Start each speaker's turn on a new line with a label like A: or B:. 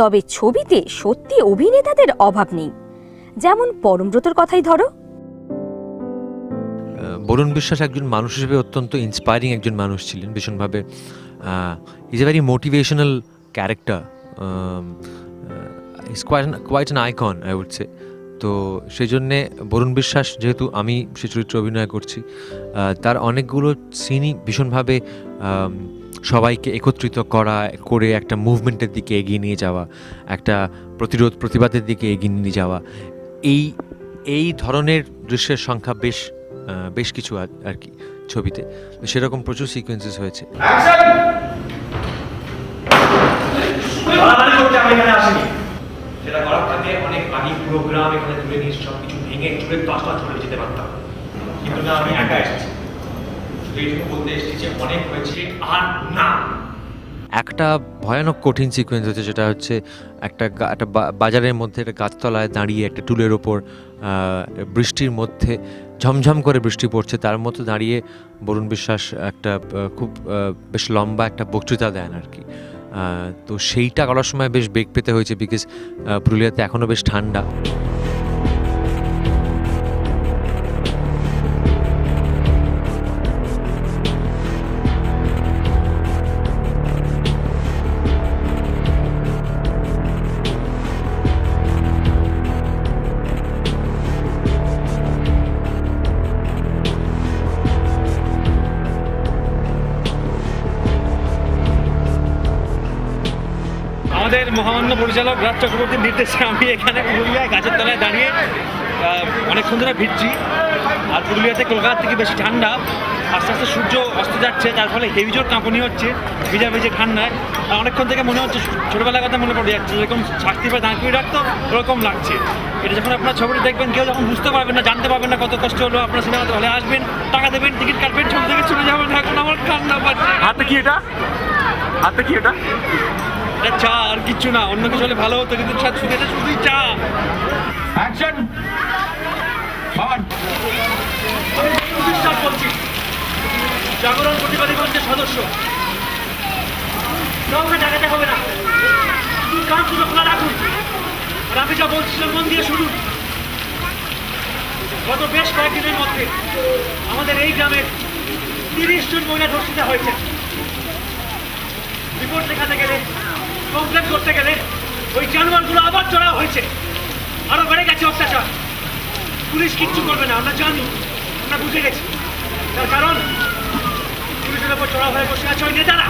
A: তবে ছবিতে সত্যি অভিনেতাদের অভাব নেই। যেমন পরমব্রতর কথাই ধরো।
B: বরুণ বিশ্বাস একজন মানুষ হিসেবে অত্যন্ত ইন্সপায়ারিং একজন মানুষ ছিলেন, ভীষণভাবে is a very motivational character is quite quite an icon I would say তো সেই জন্যে বরুণ বিশ্বাস, যেহেতু আমি সে চরিত্রে অভিনয় করছি তার অনেকগুলো সিনই ভীষণভাবে সবাইকে একত্রিত করা, করে একটা মুভমেন্টের দিকে এগিয়ে নিয়ে যাওয়া, একটা প্রতিরোধ প্রতিবাদের দিকে এগিয়ে নিয়ে যাওয়া। এই এই ধরনের দৃশ্যের সংখ্যা বেশ বেশ কিছু আর- কি ছবিতে। সেরকম প্রচুর সিকোয়েন্সেস হয়েছে।
C: এখানে তুলে নিয়ে সব কিছু ভেঙে চুরে দশটা চলে যেতে পারতাম। কিন্তু না, আমি একা এসেছি।
B: একটা ভয়ানক কঠিন সিকোয়েন্স হচ্ছে যেটা হচ্ছে একটা একটা বাজারের মধ্যে একটা গাছতলায় দাঁড়িয়ে একটা টুলের ওপর বৃষ্টির মধ্যে ঝমঝম করে বৃষ্টি পড়ছে। তার মধ্যে দাঁড়িয়ে বরুণ বিশ্বাস একটা খুব বেশ লম্বা একটা বক্তৃতা দেন আর কি। তো সেইটা করার সময় বেশ বেগ পেতে হয়েছে বিকজ পুরুলিয়াতে এখনও বেশ ঠান্ডা।
D: আমাদের মহামান্য পরিচালক রাজ চক্রবর্তীর নির্দেশে আমি এখানে পুরুলিয়ায় গাছের তলায় দাঁড়িয়ে অনেকক্ষণ ধরে ভিজছি আর পুরুলিয়াতে কলকাতা থেকে বেশি ঠান্ডা। আস্তে আস্তে সূর্য অস্ত যাচ্ছে, তার ফলে হেভি জোর কাঁপুনি হচ্ছে, ভিজা ভিজে ঠান্ডায়। আর অনেকক্ষণ থেকে মনে হচ্ছে ছোটোবেলার কথা মনে পড়ে যাচ্ছে, যেরকম শাস্তি পায়ে দাঁড়িয়ে রাখতো, ওরকম লাগছে। এটা যখন আপনার ছবিটা দেখবেন, কেউ যখন বুঝতে পারবেন না, জানতে পারবেন না কত কষ্ট হলো, আপনার সিনেমাতে হলে আসবেন, টাকা দেবেন, টিকিট কাটবেন, ছবি থেকে চলে যাবেন, এখন আমার ঠান্ডা পাচ্ছে।
C: হাতে কি এটা? হাতে কি এটা?
D: এটা চা আর কিচ্ছু না অন্য কিছু হলে ভালো হতো কিন্তু চা- শুধু এটা শুধুই চা।
C: অ্যাকশন
D: বিশ্বাস করছি জাগরণ প্রতিবাদী মঞ্চের সদস্য। কাউকে জাগাতে হবে না। কান দুটো খোলা রাখুন। আর আমি যা বলছিলাম মন দিয়ে শুনুন। গত বেশ কয়েকদিনের মধ্যে আমাদের এই গ্রামের তিরিশ জন মহিলা ধর্ষিতা হয়েছে রিপোর্ট লেখাতে গেলে কমপ্লেন করতে গেলে ওই জানোয়ারগুলো আবার চড়া হয়েছে। আরও বেড়ে গেছে অত্যাচার। পুলিশ কিচ্ছু করবে না, আমরা জানি, আমরা বুঝে গেছি। তার কারণ পুলিশের ওপর চড়া হয়ে বসে আছে, ওই নেতারা।